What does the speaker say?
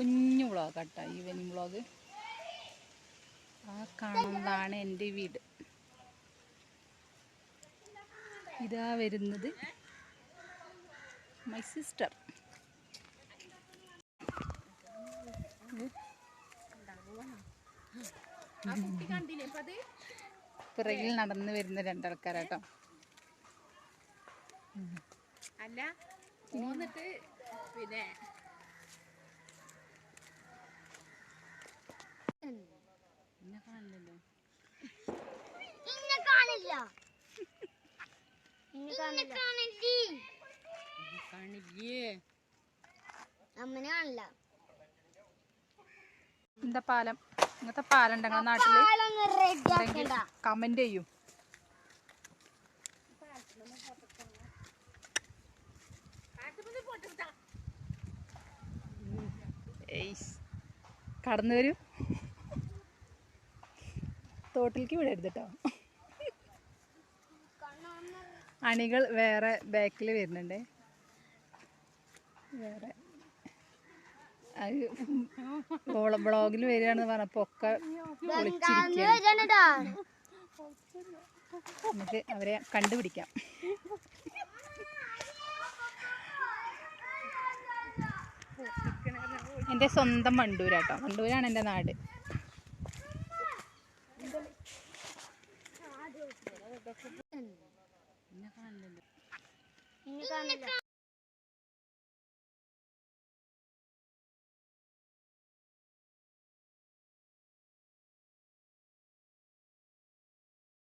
കുഞ്ഞു വ്ളോഗ് കേട്ടോ evening vlog. ആ കാണുന്നതാണ് എന്റെ വീട്. ഇതാ വരുന്നത് മൈ സിസ്റ്റർ പിറകിൽ നടന്നു വരുന്ന രണ്ടാൾക്കാരാട്ടോ. അല്ല പിന്നെ ഇന്നെ കാണില്ല. ഇന്നെ കാണില്ല. കാണില്ലേ. അമ്മനെ കാണില്ല. എന്താ പാലം? ഇങ്ങനത്തെ പാലം ഉണ്ട് ഞങ്ങളുടെ നാട്ടിൽ കമന്റ് ചെയ്യും. കടന്നു വരൂ. തോട്ടിലേക്ക് വിടരുത് കേട്ടോ അണികൾ വേറെ ബാക്കിൽ വരുന്നുണ്ട്. വേറെ. ബ്ലോഗിൽ വരികയാണെന്ന് പറഞ്ഞപ്പോ ഒക്കെ നമുക്ക് അവരെ കണ്ടുപിടിക്കാം. എന്റെ സ്വന്തം വണ്ടൂരാട്ടോ വണ്ടൂരാണ് എന്റെ നാട്. ഇന്നെ കാണില്ല